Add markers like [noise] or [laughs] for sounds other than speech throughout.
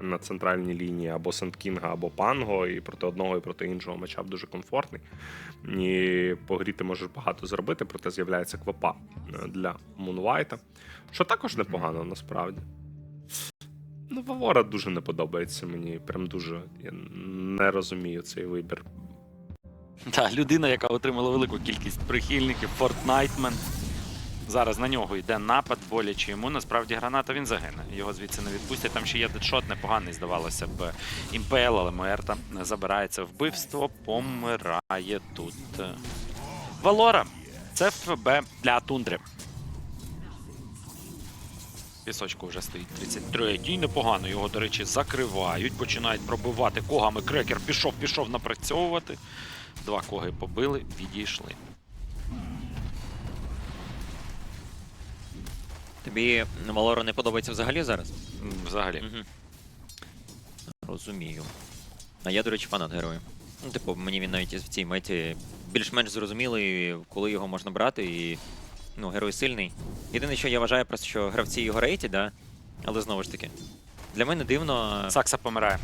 на центральній лінії або Сент-Кінга, або Панго, і проти одного і проти іншого матчап дуже комфортний. І по грі ти можеш багато зробити, проте з'являється квапа е, для Мунвайта, що також непогано насправді. Ну, Вавора дуже не подобається мені. Прям дуже. Я не розумію цей вибір. Та, людина, яка отримала велику кількість прихильників, Фортнайтмен. Зараз на нього йде напад, боляче йому. Насправді граната він загине. Його звідси не відпустять. Там ще є дедшот, непоганий, здавалося б, імпел, але Муерта забирається вбивство, помирає тут. Валора. Це ФБ для тундри. Пісочку вже стоїть 33-й. Непогано його, до речі, закривають. Починають пробивати когами. Крекер пішов, пішов напрацьовувати. Два коги побили, відійшли. Тобі Валоро не подобається взагалі зараз? Взагалі. Угу. Розумію. А я, до речі, фанат героя. Ну, типу, мені він навіть в цій меті більш-менш зрозумілий, коли його можна брати, і ну, герой сильний. Єдине, що я вважаю, просто що гравці його рейті, да? але знову ж таки. Для мене дивно. Сакса помирає.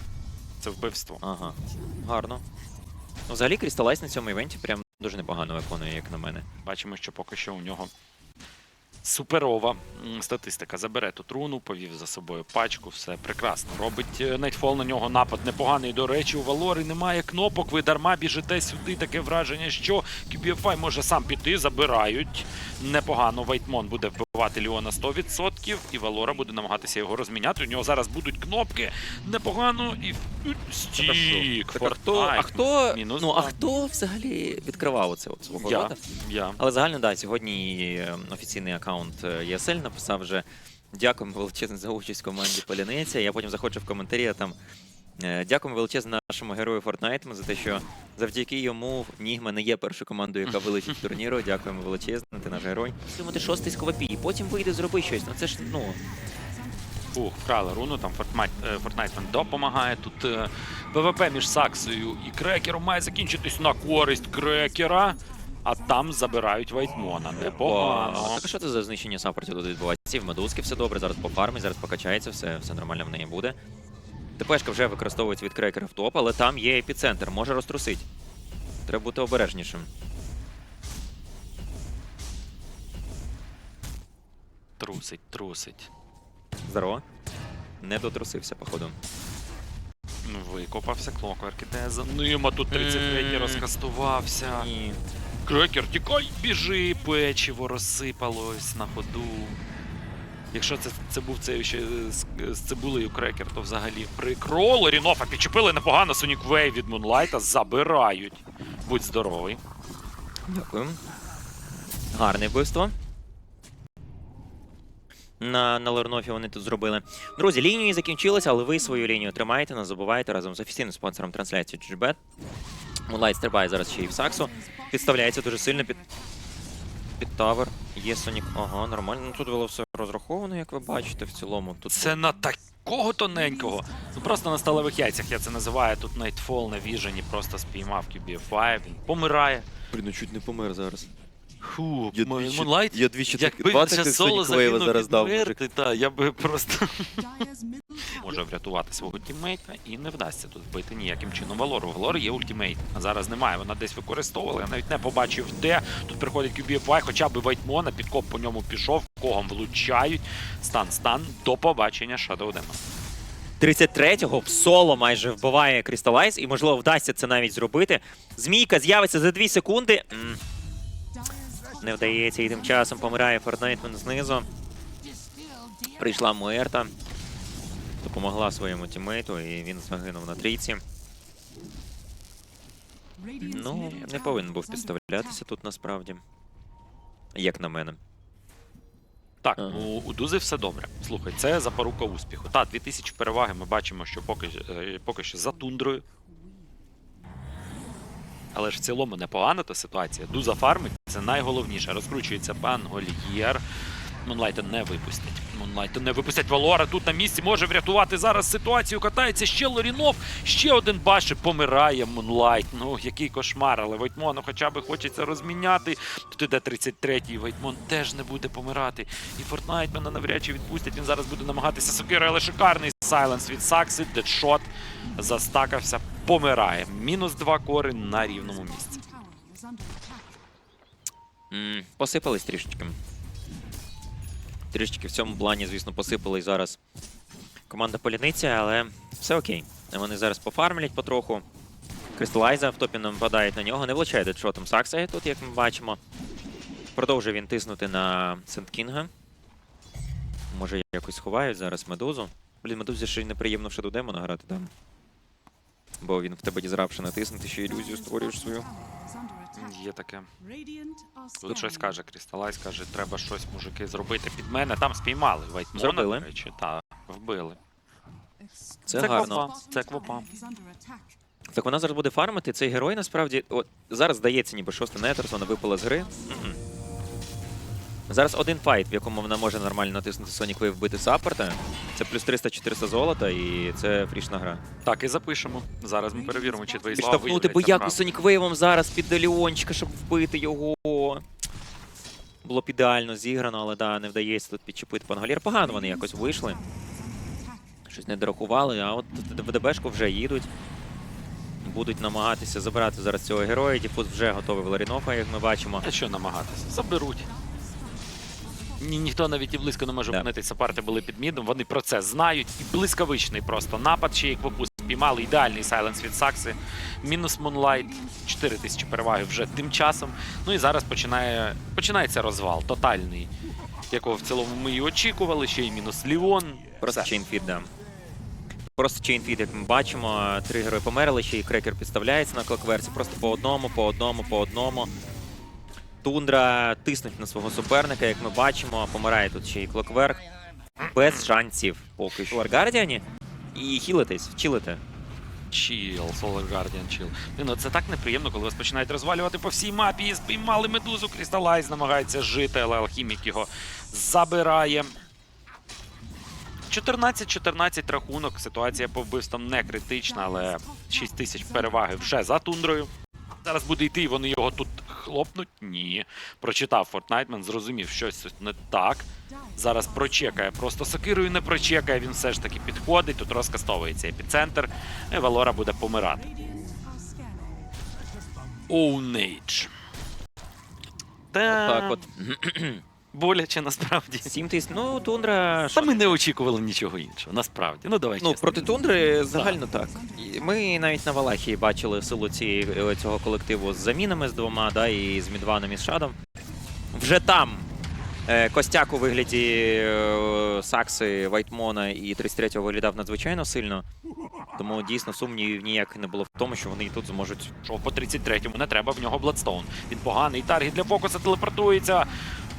Це вбивство. Ага, гарно. Ну, взагалі, Крісталайз на цьому івенті прям дуже непогано виконує, як на мене. Бачимо, що поки що у нього суперова статистика. Забере тут руну, повів за собою пачку, все прекрасно. Робить е, Найтфол на нього напад непоганий. До речі, у Валори немає кнопок. Ви дарма біжите сюди. Таке враження, що QBFI може сам піти, забирають. Непогано. Вайтмон буде вбивати Ліона 100%, і Валора буде намагатися його розміняти. У нього зараз будуть кнопки. Непогано і стік. Так, а хто, а хто, Мінус ну, а хто взагалі відкривав оце от свого Я. рота? Я. Але загально, да, сьогодні е, офіційний аккаунт е, ESL написав вже дякуємо величезне за участь в команді Поляниця. Я потім заходжу в коментарі, там е, дякуємо величезне нашому герою Fortnite за те, що завдяки йому Нігма не є першою командою, яка [laughs] вилетить з турніру. Дякуємо величезне, ти наш герой. Думаю, ти шостий з КВП, потім вийде, зроби щось. Ну це ж ну Фух, вкрали руну, там Fortnite, е, допомагає. Тут е, ПВП між Саксою і Крекером має закінчитись на користь Крекера, а там забирають Вайтмона. Непогано. Так а що це за знищення саппортів тут відбувається? І В медузки все добре, зараз пофармить, зараз покачається, все, все нормально в неї буде. ТПшка вже використовується від крекера в топ, але там є епіцентр, може розтрусить. Треба бути обережнішим. Трусить, трусить. Здорово. Не дотрусився, походу. Ну, Викопався Клокверк іде за ним, а тут 33-й розкастувався. Ні. Крекер, тікай, біжи, печиво розсипалось на ходу. Якщо це, це був цей ще з, з цибулею крекер, то взагалі прикроло. Рінофа підчепили непогано. Сонік Вей від Мунлайта забирають. Будь здоровий. Дякую. Гарне вбивство. На, на Лернофі вони тут зробили. Друзі, лінії закінчилися, але ви свою лінію тримаєте, не забувайте разом з офіційним спонсором трансляції GGBet. Мунлайт стрибає зараз ще і в Саксу. Підставляється дуже сильно під, під тавер. Є Сонік. Ага, нормально. Ну тут було все розраховано, як ви бачите, в цілому. Тут Це на такого тоненького. Ну просто на сталевих яйцях я це називаю. Тут Найтфол на віжені просто спіймав QBFI, він помирає. Блін, ну чуть не помер зараз. Фу, Я двічі- Мунлайт, я двічі якби так- він 20 ще соло Sonic Wave загинув зараз дав, Мерти, та, я би просто [laughs] може врятувати свого тіммейта і не вдасться тут вбити ніяким чином Валору. У Валори є ультимейт, а зараз немає. Вона десь використовувала. Я навіть не побачив де. Тут приходить QBFY, хоча б Вайтмона, підкоп по ньому пішов, когом влучають. Стан, стан. До побачення Shadow Demon. 33-го в соло майже вбиває Крісталайз, і можливо вдасться це навіть зробити. Змійка з'явиться за 2 секунди. М, Не вдається, і тим часом помирає Фортнайтмен знизу. Прийшла Муерта, допомогла своєму тімейту, і він загинув на трійці. Ну, не повинен був підставлятися тут насправді. Як на мене. Так, Ага. у, у Дузи все добре. Слухай, це запорука успіху. Та, 2000 переваги ми бачимо, що поки, е, поки що за тундрою. Але ж в цілому непогана та ситуація. Дуза фармить це найголовніше. Розкручується пан Гольєр. Мунлайта не випустять. Мунлайта не випустять. Валора тут на місці може врятувати зараз ситуацію. Катається ще Лорінов. Ще один і помирає Мунлайт. Ну, який кошмар, але Войтмону хоча б хочеться розміняти. Тут іде 33-й. Войтмон теж не буде помирати. І Фортнайтмена навряд чи відпустять. Він зараз буде намагатися сокирою, але шикарний сайленс від Сакси. Дедшот застакався, помирає. Мінус два кори на рівному місці. М, Посипались трішечки. Трішечки в цьому плані, звісно, посипались зараз команда Поліниця, але все окей. Вони зараз пофармлять потроху. Кристалайза в топі нападають на нього, не влучає дедшотом Сакса тут, як ми бачимо. Продовжує він тиснути на Сент-Кінга. Може, якось сховають зараз медузу. Блін, медузі ще й неприємно в Shadow Demon грати там. Бо він в тебе дізравши натиснути, ще ілюзію створюєш свою. Є таке. Тут щось каже Крісталайз, каже, треба щось, мужики, зробити під мене. Там спіймали Вайтмона, Зробили. до речі, та вбили. Це, Це гарно. квапа. Це квапа. Так вона зараз буде фармити. Цей герой насправді. От, зараз здається, ніби шоста Нетерс, вона випала з гри. М-м. Зараз один файт, в якому вона може нормально натиснути Sonic Wave вбити саппорта. Це плюс 300-400 золота, і це фрішна гра. Так, і запишемо. Зараз ми перевіримо, чи твої слова Підштовхнути бо як Sonic Wave зараз під Деліончика, щоб вбити його. Було б ідеально зіграно, але да, не вдається тут підчепити Пангалір. Погано вони якось вийшли. Щось не дорахували, а от в ДБшку вже їдуть. Будуть намагатися забирати зараз цього героя. Діфуз вже готовий в Ларінофа, як ми бачимо. А що намагатися? Заберуть. Ні, ніхто навіть і близько не може опинитися. Парти були під мідом, вони про це знають. І блискавичний просто напад, ще як випуск спіймали. Ідеальний сайленс від Сакси. Мінус Мунлайт, 4 тисячі переваги вже тим часом. Ну і зараз починає, починається розвал, тотальний, якого в цілому ми і очікували. Ще й мінус Ліон. Просто Все. чейнфіт, да. Просто чейнфіт, як ми бачимо, три герої померли, ще і крекер підставляється на клокверсі. Просто по одному, по одному, по одному. Тундра тиснуть на свого суперника, як ми бачимо, помирає тут ще і клокверк. Без шансів поки що. Гардіані. І хілитесь, чилите. Чіл, Solar Guardian чіл. Ну це так неприємно, коли вас починають розвалювати по всій мапі і спіймали медузу. Крісталайз намагається жити, але алхімік його забирає. 14-14 рахунок. Ситуація по вбивствам не критична, але 6 тисяч переваги вже за тундрою. Зараз буде йти, і вони його тут хлопнуть. Ні. Прочитав Фортнайтмен, зрозумів, щось не так. Зараз прочекає. Просто сокирою не прочекає. Він все ж таки підходить. Тут розкастовується епіцентр. І Валора буде помирати. Оунейдж. Та Так от. Боляче насправді. 7 тисяч. Ну, тундра. Та ми не очікували нічого іншого. Насправді. Ну давай. Ну, чесно. проти тундри загально так. І Ми навіть на Валахії бачили силу цієї, е, цього колективу з замінами з двома, да, і з Мідваном і з Шадом. Вже там е, Костяк у вигляді е, Сакси, Вайтмона і 33-го виглядав надзвичайно сильно. Тому дійсно сумнівів ніяк не було в тому, що вони і тут зможуть. Що по 33-му не треба в нього Бладстоун. Він поганий таргет для фокуса телепортується.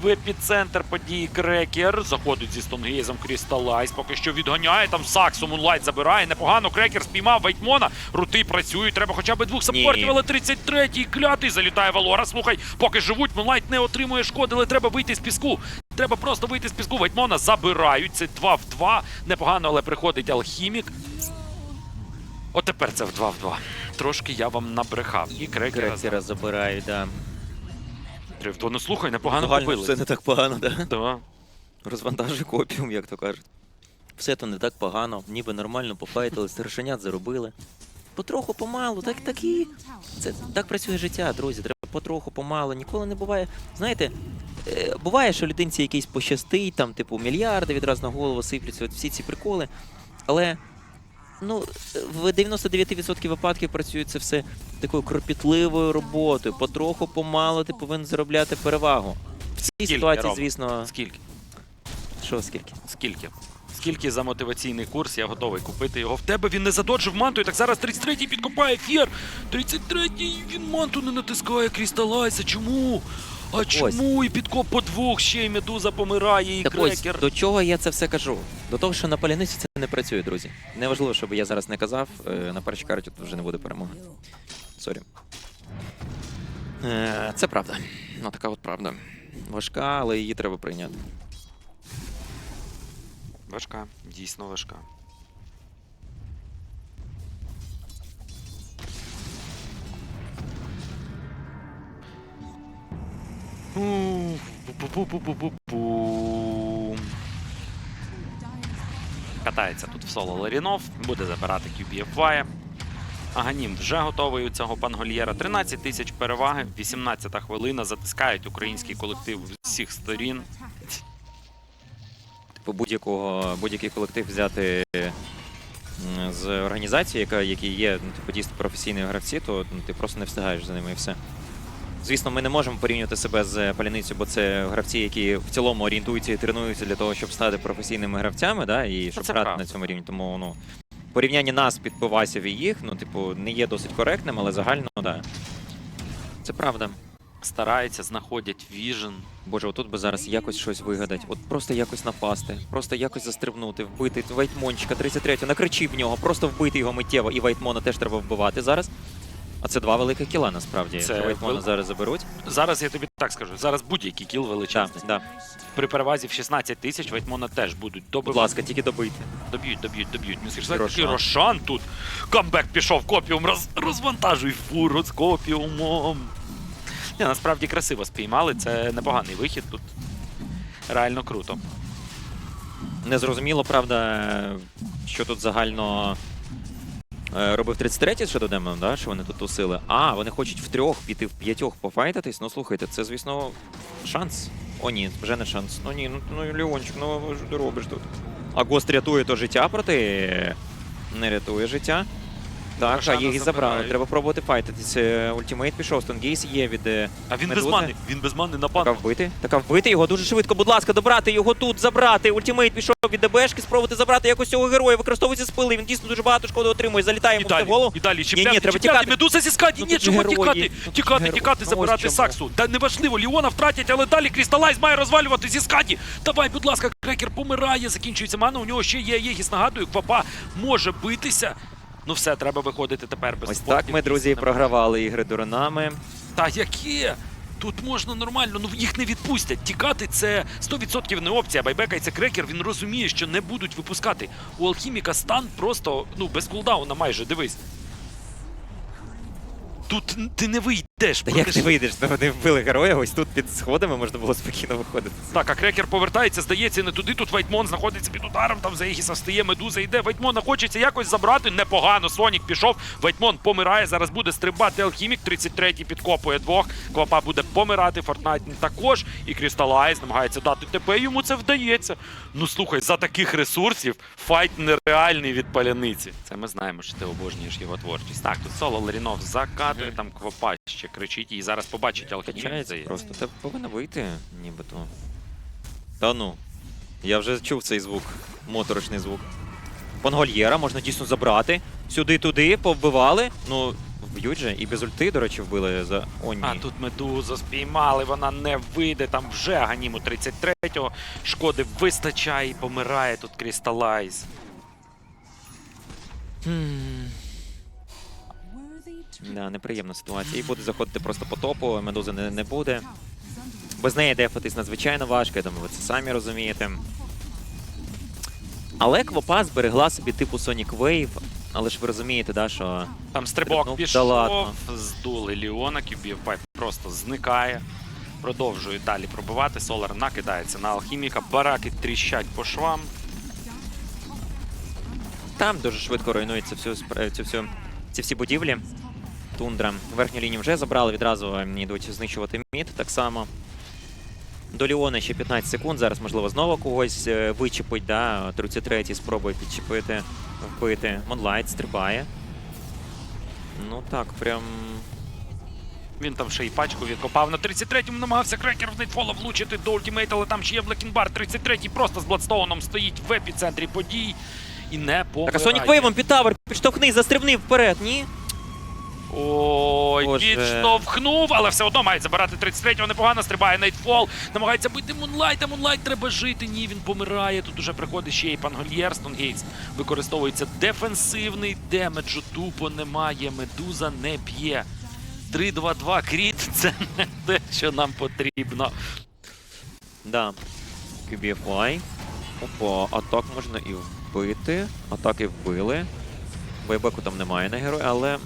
В епіцентр події Крекер. Заходить зі стонгейзом Крісталайз. Поки що відганяє. Там Саксу Мунлайт забирає. Непогано. Крекер спіймав Вайтмона. Рути працюють. Треба хоча б двох саппортів, але 33-й клятий залітає Валора. Слухай, поки живуть, Мунлайт не отримує шкоди, але треба вийти з піску. Треба просто вийти з піску. Вайтмона забирають. Це 2 в 2. Непогано, але приходить алхімік. От тепер це в 2 в 2. Трошки я вам набрехав. І крекера Крекера забирають, да. Три в 2. Ну слухай, непогано Загально побили. все не так погано, да. Да. Розвантажуй копіум, як то кажуть. Все то не так погано, ніби нормально пофайтили, старшенят заробили. Потроху помалу, так такі. Це так працює життя, друзі. Треба потроху помалу. Ніколи не буває. Знаєте, е, буває, що людинці якийсь пощастить, там, типу, мільярди відразу на голову сипляться, от всі ці приколи. Але ну, в 99% випадків працює це все такою кропітливою роботою. Потроху помалу ти повинен заробляти перевагу. В цій Скільки, ситуації, Рома? звісно, Скільки? що скільки? Скільки? Скільки за мотиваційний курс, я готовий купити його. В тебе він не задоджив манту, і так зараз 33-й підкопає фєр. 33-й він манту не натискає Крісталайза. Чому? А чому? І підкоп по двох ще й медуза помирає, і Так ось, до чого я це все кажу? До того, що на паляниці це не працює, друзі. Неважливо, щоб я зараз не казав, е, на першій карті тут вже не буде перемоги. Сорі. Е, Це правда. Ну, така от правда. Важка, але її треба прийняти. Важка, дійсно важка. Катається тут в соло Ларінов, буде забирати QBFY. Аганім вже готовий у цього пангольєра. 13 тисяч переваги, 18 хвилина. Затискають український колектив з всіх сторін. Типу будь-якого будь-який колектив взяти з організації, яка які є ну, типу, дійсно професійні гравці, то ну, ти просто не встигаєш за ними і все. Звісно, ми не можемо порівнювати себе з паляницю, бо це гравці, які в цілому орієнтуються і тренуються для того, щоб стати професійними гравцями, да, і щоб грати на цьому рівні. Тому ну порівняння нас підпивасів і їх, ну, типу, не є досить коректним, але загально, да. Це правда. Стараються, знаходять віжен. Боже, отут би зараз якось щось вигадати. От просто якось напасти, просто якось застрибнути, вбити Вайтмончика 33 накричи в нього, просто вбити його миттєво. І Вайтмона теж треба вбивати зараз. А це два великих кіла насправді. Це Якщо вел- зараз заберуть. Зараз я тобі так скажу. Зараз будь-який кіл Так, величезний. да. При перевазі в 16 тисяч Вайтмона теж будуть Будь добивати. ласка, тільки добити. Доб'ють, доб'ють, доб'ють. Ну, скажи, Рошан. такий Рошан тут. Камбек пішов, копіум, роз, розвантажуй фуру з копіумом. Ні, насправді красиво спіймали. Це непоганий вихід тут. Реально круто. Незрозуміло, правда, що тут загально робив 33-й ще додамо, да, що вони тут тусили. А, вони хочуть в трьох піти в п'ятьох пофайтатись. Ну слухайте, це, звісно, шанс. О, ні, вже не шанс. Ну ні, ну, ну Леончик, ну що ти робиш тут? А Гост рятує то життя проти. Не рятує життя. Так, а їх і забрали. Треба пробувати файтатись. Е, Ультимейт пішов, Стонгейс є від. е, А він без мани. Він без мани Така напад. вбити. Така вбити його дуже швидко. Будь ласка, добрати його тут, забрати. Ультимейт пішов від ДБшки, спробувати забрати якось цього героя. Використовується спили. Він дійсно дуже багато шкоди отримує. Залітає йому в голову. і далі Ні, чіпляти, ні, треба чіпляти. тікати. Медуза зі скаді, Ну, ні, чого тікати? Тікати, тікати, Ну, забирати. Саксу. Та неважливо, Ліона втратять, але далі Крісталайз має розвалювати зі скаді. Давай, будь ласка, крекер помирає, закінчується мана, у нього ще є Єгіс, нагадую, Квапа може битися. Ну все, треба виходити тепер без Ось спортів. так ми, друзі, і програвали ігри дуранами. Та яке? Тут можна нормально, ну їх не відпустять. Тікати це 100% не опція. Байбекається крекер, він розуміє, що не будуть випускати. У алхіміка стан просто ну без кулдауна майже, дивись. Тут ти не вийдеш. Та як ти вийдеш? Вони вбили героя, ось тут під сходами можна було спокійно виходити. Так, а крекер повертається, здається, не туди. Тут Вайтмон знаходиться під ударом, там за Егіса встає, медуза йде. Вайтмона хочеться якось забрати. Непогано. Сонік пішов. Вайтмон помирає. Зараз буде стрибати алхімік. 33-й підкопує двох. Квапа буде помирати. Фортнайт також. І Крісталайз намагається дати ТП. Йому це вдається. Ну слухай, за таких ресурсів файт нереальний від паляниці. Це ми знаємо, що ти обожнюєш його творчість. Так, тут соло Ларінов закатує, там Квапа ще кричить і зараз побачить алхімік. Качається здається. просто. Та повинна вийти, нібито. Та ну. Я вже чув цей звук, моторошний звук. Пангольєра можна дійсно забрати. Сюди-туди, повбивали. Ну, вб'ють же. І без ульти, до речі, вбили за. О, ні. А тут медузу спіймали, вона не вийде. Там вже Аганіму 33-го. Шкоди вистачає і помирає тут Крісталайз. Хм. Да, неприємна ситуація. І буде заходити просто по топу, медузи не, не буде. Без неї дефатись надзвичайно важко, я думаю, ви це самі розумієте. Але Квопа зберегла собі типу Sonic Wave, але ж ви розумієте, да, що Там стрибок пішов, да ладно. здули Ліона, QBFY просто зникає. Продовжує далі пробивати. Солар накидається на алхіміка. Бараки тріщать по швам. там дуже швидко руйнується всю, цю, всю, ці всі будівлі. Тундра. Верхню лінію вже забрали, відразу ем, йдуть знищувати мід так само. До Ліона ще 15 секунд. Зараз, можливо, знову когось е, вичепить, да? 33-й спробує підчепити, вбити. Монлайт стрибає. Ну так, прям. Він там ще й пачку відкопав. На 33-му намагався крекер в Найтфола влучити до ультимейт, але там ще є Блекінбар. 33-й просто з Бладстоуном стоїть в епіцентрі подій. І не Так, а. Сонік Вейвом під тавер підштовхни, застрибни вперед, ні? Ой, Боже. підштовхнув, але все одно мають забирати 33-го. Непогано стрибає Найтфол. Намагається бити Мунлайта. Мунлайт треба жити. Ні, він помирає. Тут уже приходить ще і Пангольєр. Стонгейтс використовується дефенсивний демеджу. Тупо немає. Медуза не п'є. 3-2-2 кріт це не те, що нам потрібно. Да. QBFY. Опа, атак можна і вбити. Атаки вбили. Байбеку там немає на герой, але.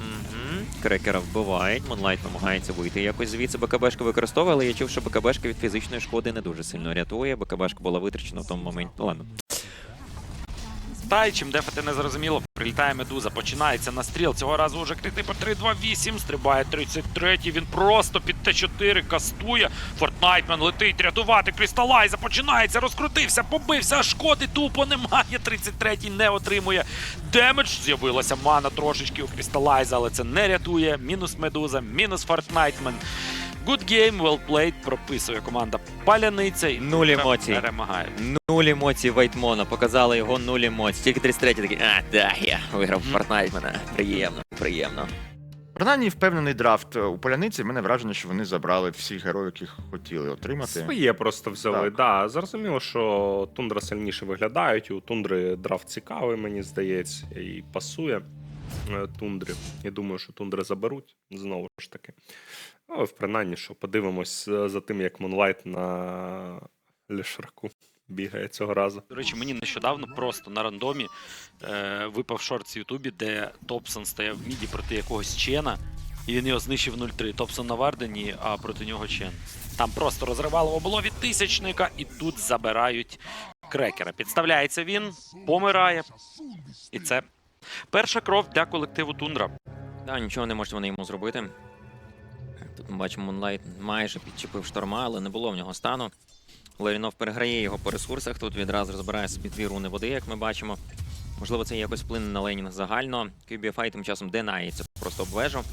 Крекера вбивають. Монлайт намагається вийти якось звідси. БКБшка використовує, але я чув, що БКБшка від фізичної шкоди не дуже сильно рятує. БКБшка була витрачена в тому моменті. Ладно. Та чим дефати не зрозуміло, прилітає медуза, починається настріл. Цього разу уже крити по 3-2-8, стрибає 33-й, він просто під Т4 кастує. Фортнайтмен летить рятувати Крісталайза, починається, розкрутився, побився, шкоди тупо немає. 33-й не отримує демедж. З'явилася мана трошечки у Крісталайза, але це не рятує. Мінус медуза, мінус Фортнайтмен. Good game, well played, прописує команда Паляниця і Нуль емоцій. перемагає. Нуль емоцій Вайтмона. Показали його нуль емоцій. Тільки 33 такий, а, да, я виграв Мгм. Fortnite мене. Приємно, приємно. Принаймні впевнений драфт у поляниці. Мене враження, що вони забрали всіх героїв, яких хотіли отримати. Своє просто взяли. Так. Да, зрозуміло, що тундра сильніше виглядають. У тундри драфт цікавий, мені здається, і пасує е, тундрі. І думаю, що тундри заберуть знову ж таки. В принаймні, що подивимось е, за тим, як Мунлайт на Лешраку бігає цього разу. До речі, мені нещодавно просто на рандомі е, випав шорт в Ютубі, де Топсон стояв в міді проти якогось Чена, і він його знищив 0-3. Топсон на Вардені, а проти нього Чен. Там просто розривало було від тисячника, і тут забирають крекера. Підставляється він, помирає. І це перша кров для колективу Тундра. Да, нічого не можуть вони йому зробити. Тут ми бачимо, Moonlight майже підчепив шторма, але не було в нього стану. Ларінов переграє його по ресурсах. Тут відразу розбирає собі дві руни води, як ми бачимо. Можливо, це якось вплине на лейнінг загально. QBFI тим часом денається просто обвежу,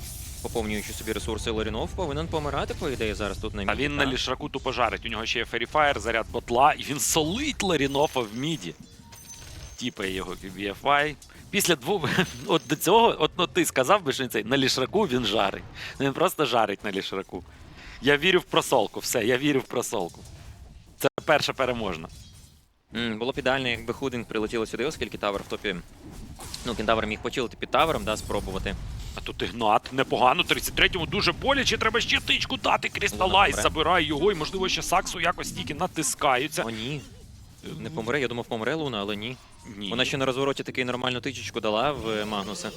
поповнюючи собі ресурси. Ларінов повинен помирати, по ідеї, зараз тут на А міді, він на лішраку тупо жарить. У нього ще є Феріфаєр, заряд ботла, і він солить Ларінофа в міді. Тіпає його QBFI. Після двох. [laughs] От до цього, от ну, ти сказав би, що цей на лішраку він жарить. Він просто жарить на лішраку. Я вірю в просолку, все, я вірю в просолку. Це перша переможна. М, Було б ідеально, якби Худинг прилетіло сюди, оскільки тавер в топі. Ну, кентавр міг почилити під тавером, да, спробувати. А тут Ігнат непогано. 33-му дуже боляче. Треба ще тичку дати. Крісталайз забирає його, і можливо ще Саксу якось тільки натискаються. О, ні. Не помре, я думав, помре Луна, але ні. Ні. Вона ще на розвороті такий нормальну тичечку дала в е, Магнуса.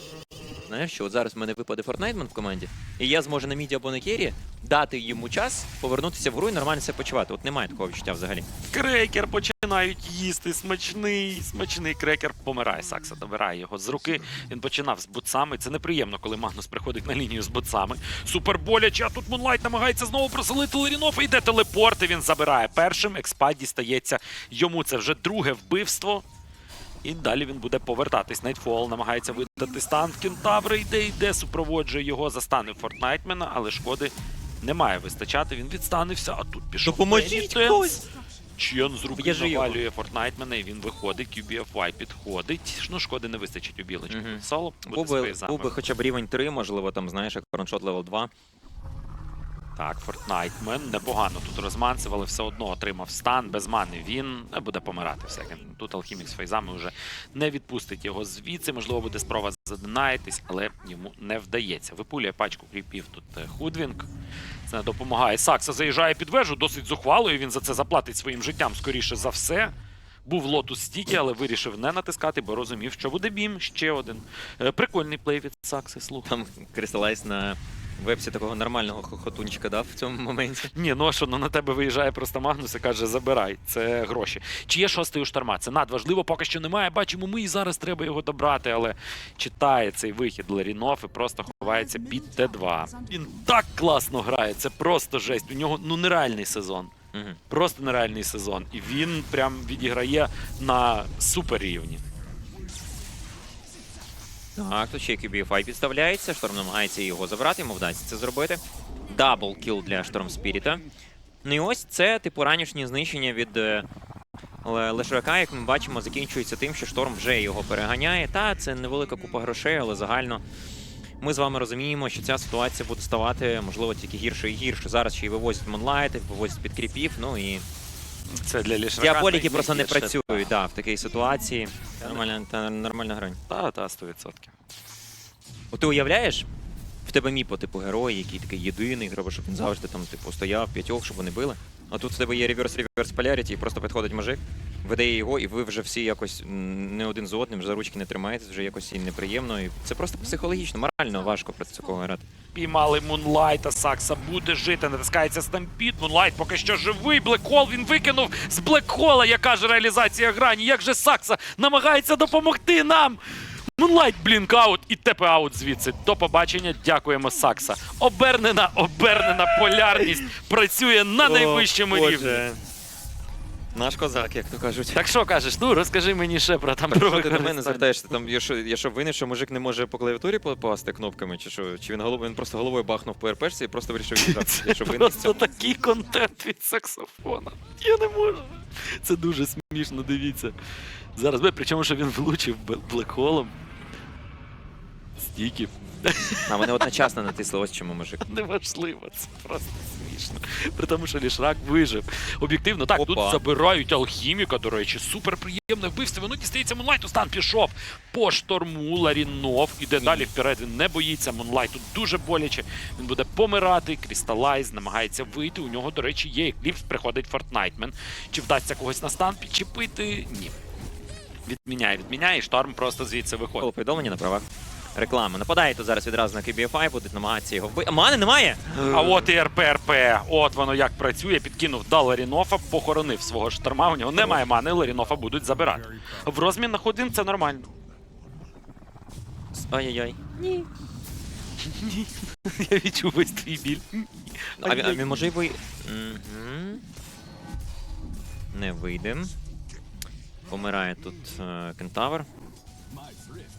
Знаєш що, от зараз в мене випаде Фортнайтман в команді, і я зможу на міді або на кері дати йому час повернутися в гру і нормально себе почувати. От немає такого відчуття взагалі. Крекер починають їсти. Смачний, смачний крекер помирає. Сакса добирає його з руки. Він починав з бутсами. Це неприємно, коли Магнус приходить на лінію з бутсами. Супер боляче, а тут Мунлайт намагається знову просолити Ларінов. Йде телепорт, і він забирає першим. Експа дістається йому. Це вже друге вбивство. І далі він буде повертатись. Найтфол намагається видати стан. Кентавр йде, йде, супроводжує його, застане Фортнайтмена, але шкоди не має вистачати. Він відстанився, а тут пішов. Допоможіть хтось! Чен з руки навалює Фортнайтмена, і він виходить, QBFY підходить. Ну, шкоди не вистачить у білочку. Мгм. Соло буде Був би, хоча б рівень 3, можливо, там, знаєш, як Короншот левел 2. Так, Фортнайтмен непогано тут розмансив, але все одно отримав стан без мани. Він буде помирати все. Тут алхімік з фейзами вже не відпустить його звідси. Можливо, буде спроба задинаїтись, але йому не вдається. Випулює пачку кріпів тут е, Худвінг. Це не допомагає. Сакса заїжджає під вежу, досить зухвалою. Він за це заплатить своїм життям, скоріше за все. Був лотус стіки, але вирішив не натискати, бо розумів, що буде бім. Ще один. Е, Прикольний плей від Сакси, слухай. Там Кристалайз на вебсі такого нормального хохотунчика дав в цьому моменті. [laughs] Ні, ну а що, ну на тебе виїжджає просто Магнус і каже, забирай, це гроші. Чи є шостий у шторма? Це надважливо, поки що немає. Бачимо, ми і зараз треба його добрати, але читає цей вихід Ларінов і просто ховається під Т2. Він так класно грає, це просто жесть. У нього ну нереальний сезон. Угу. Просто нереальний сезон. І він прям відіграє на супер рівні. Так, тут ще QBFI підставляється, Шторм намагається його забрати, йому вдасться це зробити. Дабл кіл для Шторм Спіріта. Ну і ось це, типу, ранішнє знищення від е, Лешрака, як ми бачимо, закінчується тим, що Шторм вже його переганяє. Та, це невелика купа грошей, але загально ми з вами розуміємо, що ця ситуація буде ставати, можливо, тільки гірше і гірше. Зараз ще й вивозять монлайти, вивозять підкріпів, ну і Це для лішака. діаболіки просто не працюють да, в такій ситуації. Нормальна, та, нормальна грань. Та, та, 100%. От ти уявляєш, в тебе міпо, типу, герой, який такий єдиний, треба, щоб він завжди там, типу, стояв, п'ятьох, щоб вони били. А тут в тебе є реверс реверс поляріті, і просто підходить мужик, веде його, і ви вже всі якось не один з одним, за ручки не тримаєтесь, вже якось і неприємно. І це просто психологічно, морально важко проти такого грати. Піймали Мунлайта, Сакса буде жити, натискається стампід. Мунлайт поки що живий. Блекхол він викинув з Блекхола. Яка ж реалізація грані? Як же Сакса намагається допомогти нам? Мунлайт блінкаут і тепе аут звідси. До побачення. Дякуємо, Сакса. Обернена, обернена полярність працює на найвищому рівні. Наш козак, як то кажуть. Так що кажеш? Ну розкажи мені ще про там Так, про що ти до мене звертаєшся? Там я що, я що винен, що мужик не може по клавіатурі попасти кнопками, чи що? Чи він головою він просто головою бахнув по РПшці і просто вирішив [laughs] відіграти? Я що винен в Просто цьому? такий контент від саксофона. Я не можу. Це дуже смішно, дивіться. Зараз, бе, причому, що він влучив блекхолом. Стільки. А вони одночасно натисли, ось чому мужик. Неважливо, це просто смішно. При тому, що Лішрак вижив. Об'єктивно, так, тут забирають алхіміка, до речі, супер приємне вбивство. Воно дістається Мунлайту, стан пішов по шторму, Ларінов іде далі вперед. Він не боїться Мунлайту дуже боляче. Він буде помирати. Крісталайз намагається вийти. У нього, до речі, є екліпс, приходить Фортнайтмен. Чи вдасться когось на стан підчепити? Ні. Відміняє, відміняє, і шторм просто звідси виходить. повідомлення на правах. Реклама. Нападає тут зараз відразу на KBFI, будуть намагатися його вбити. А мани немає! А от і РПРП. От воно як працює. Підкинув до Ларінофа, похоронив свого шторма. У нього немає мани, Ларінофа будуть забирати. В розмін на ходин це нормально. Ай-яй-яй. Ні. [laughs] Я відчув весь твій біль. А він, а він може й ви. Мгм. Не вийде. Помирає тут е, кентавр.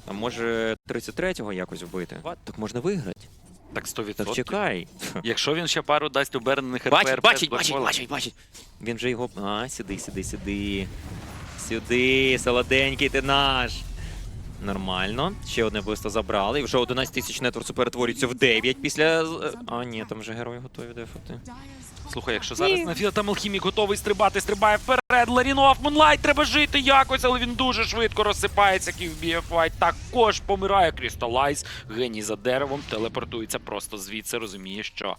А може 33-го якось вбити? Так можна виграти. Так 100%. Так чекай. [laughs] Якщо він ще пару дасть обернених РПРП. Бачить, бачить, бачить, бачить, бачить. Він же його. А, сюди, сюди, сюди. Сюди, солоденький ти наш. Нормально. Ще одне вбивство забрали. І вже 11 тисяч нетворцу перетворюється в 9 після. з- А, ні, там вже герої готові дефати. Слухай, якщо зараз на філа там алхімік готовий стрибати, стрибає вперед. Ларінов, Мунлайт, треба жити якось, але він дуже швидко розсипається. Ківбієфай також помирає. Крісталайз, геній за деревом, телепортується просто звідси, розуміє, що.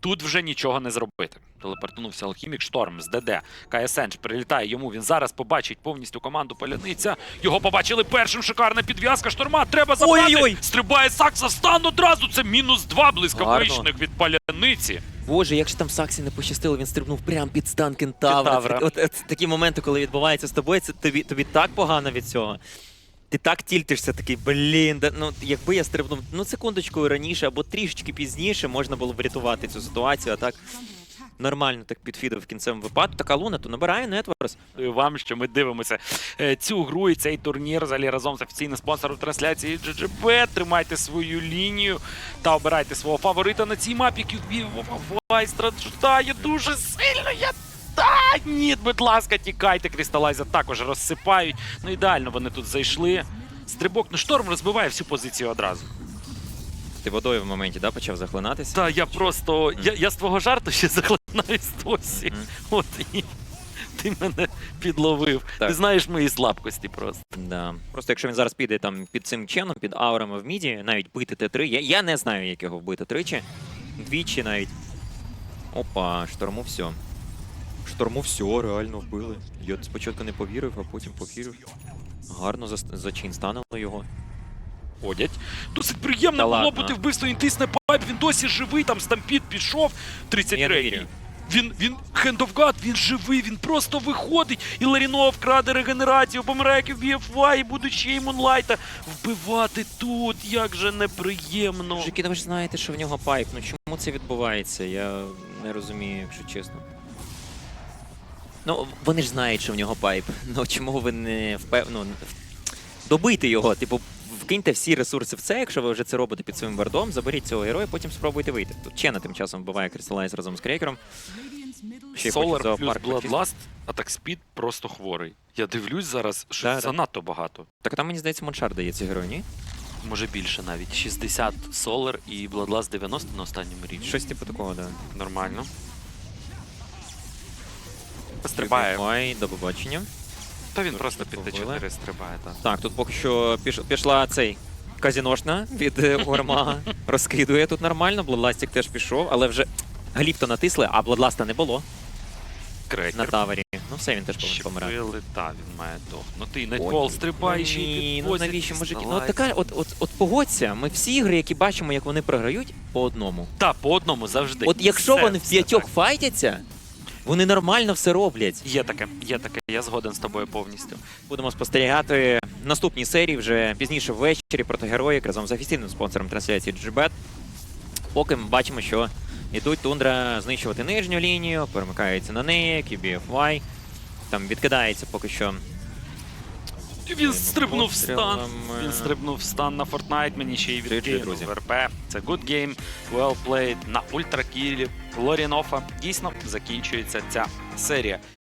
Тут вже нічого не зробити. Телепортнувся алхімік шторм з ДД. КСН прилітає йому. Він зараз побачить повністю команду паляниця. Його побачили першим. Шикарна підв'язка. Шторма треба забрати. Ой-ой-ой! Стрибає Сакса в стан одразу. Це мінус два блискавичних від паляниці. Боже, як ж там Саксі не пощастило, він стрибнув прямо під стан кентавра. Кентавра. Це- От, от, такі моменти, коли відбуваються з тобою, це тобі, тобі так погано від цього. Ти так тільтишся, такий, блін, да, ну якби я стрибнув ну секундочку раніше або трішечки пізніше, можна було врятувати цю ситуацію, а так нормально так підфідав в кінцевому випадку. Така луна, то набирає Нетворс. Вам, що ми дивимося е, цю гру і цей турнір взагалі разом з офіційним спонсором трансляції GGB. Тримайте свою лінію та обирайте свого фаворита на цій мапі. QB страждає дуже сильно. Я та ні, будь ласка, тікайте. Крісталайза також розсипають. Ну ідеально вони тут зайшли. Стрибок, ну шторм розбиває всю позицію одразу. Ти водою в моменті да, почав захлинатися. Та я просто. Я, я з твого жарту ще заклинаюсь досі. От і ти мене підловив. Так. Ти знаєш мої слабкості просто. Да. Просто якщо він зараз піде там під цим ченом, під аурами в міді, навіть бити Т3, я, я не знаю, як його вбити тричі. Двічі навіть. Опа, шторму все. Шторму все, реально вбили. Я спочатку не повірив, а потім повірив. Гарно за, за його. Ходять. Досить приємно Та було ладно. бути вбивство інтисне пайп. Він досі живий, там стампід пішов. Я не 33-й. вірю. Він, він, Hand of God, він живий, він просто виходить. І Ларінов краде регенерацію, помирає BFY, і будуть ще й Мунлайта вбивати тут. Як же неприємно. Мужики, ви ж знаєте, що в нього пайп. Ну чому це відбувається? Я не розумію, якщо чесно. Ну, вони ж знають, що в нього пайп. Ну чому ви не впевно добити його? Типу, вкиньте всі ресурси в це, якщо ви вже це робите під своїм вардом, заберіть цього героя, потім спробуйте вийти. Тут Чена тим часом вбиває Крісталайз разом з Крейкером. Ще Солар плюс. Bloodlust, а так спід просто хворий. Я дивлюсь зараз, що Да, да. занадто багато. Так там, мені здається, Моншар дає ці герої, ні? Може більше навіть. 60 Solar і Bloodlust 90 на останньому рівні. Щось типу такого, да. Нормально. Стрибає. Ой, до побачення. Та він просто під. Т4 стрибає, так. Так, тут поки що піш, пішла цей казіношна від е. Розкидує тут нормально. Бладластик теж пішов, але вже гліфто натисли, а Бладласта не було на Крекер. тавері. Ну, все, він теж повинен помирати. Щепили, та, він має дохнути. І Ой, Найтфол стрибає ще й Ні, ну підвозять, навіщо мужики? Ну от така, от, от, от погодься, ми всі ігри, які бачимо, як вони програють, по одному. Та, по одному завжди. От якщо Все, вони в п'ятьох файтяться, вони нормально все роблять. Є таке, є таке, я згоден з тобою повністю. Будемо спостерігати наступні серії вже пізніше ввечері проти героїк разом з офіційним спонсором трансляції GBet. Поки ми бачимо, що йдуть тундра знищувати нижню лінію, перемикаються на неї, QBFY. Там відкидається поки що. Він стрибнув стан. Він стрибнув стан на Fortnite, мені ще й відкинув в РП. Це good game, well played, на ультракілі, Лорінофа. Дійсно закінчується ця серія.